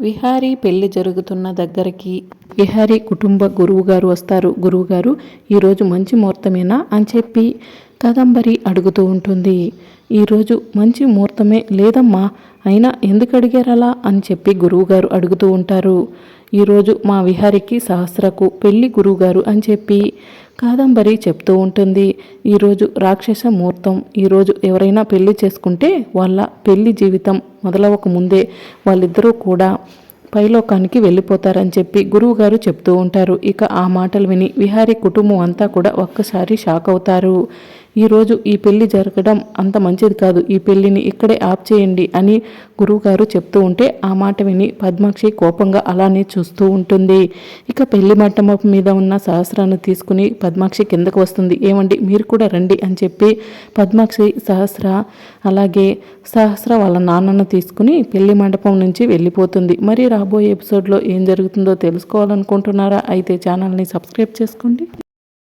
విహారీ పెళ్ళి జరుగుతున్న దగ్గరికి విహారీ కుటుంబ గురువు గారు వస్తారు. గురువుగారు ఈరోజు మంచి ముహూర్తమేనా? అని చెప్పి కదంబరి అడుగుతూ ఉంటుంది. ఈరోజు మంచి ముహూర్తమే లేదమ్మా అయినా ఎందుకు అడిగారలా అని చెప్పి గురువుగారు అడుగుతూ ఉంటారు. ఈరోజు మా విహారికి సహస్రకు పెళ్ళి గురువుగారు అని చెప్పి కాదంబరి చెప్తూ ఉంటుంది ఈరోజు రాక్షస ముహూర్తం ఈరోజు ఎవరైనా పెళ్ళి చేసుకుంటే వాళ్ళ పెళ్ళి జీవితం మొదలవక ముందే వాళ్ళిద్దరూ కూడా పైలోకానికి వెళ్ళిపోతారని చెప్పి గురువుగారు చెప్తూ ఉంటారు. ఇక ఆ మాటలు విని విహారీ కుటుంబం అంతా కూడా ఒక్కసారి షాక్ అవుతారు. ఈరోజు ఈ పెళ్ళి జరగడం అంత మంచిది కాదు. ఈ పెళ్ళిని ఇక్కడే ఆప్ చేయండి అని గురువుగారు చెప్తూ ఉంటే ఆ మాట విని పద్మాక్షి కోపంగా అలానే చూస్తూ ఉంటుంది. ఇక పెళ్ళి మంటపం మీద ఉన్న సహస్రాన్ని తీసుకుని పద్మాక్షి కిందకు వస్తుంది. ఏమండి మీరు కూడా రండి అని చెప్పి పద్మాక్షి సహస్ర అలాగే సహస్ర వాళ్ళ నాన్నను తీసుకుని పెళ్ళి మండపం నుంచి వెళ్ళిపోతుంది. మరి రాబోయే ఎపిసోడ్లో ఏం జరుగుతుందో తెలుసుకోవాలనుకుంటున్నారా? అయితే ఛానల్ని సబ్స్క్రైబ్ చేసుకోండి.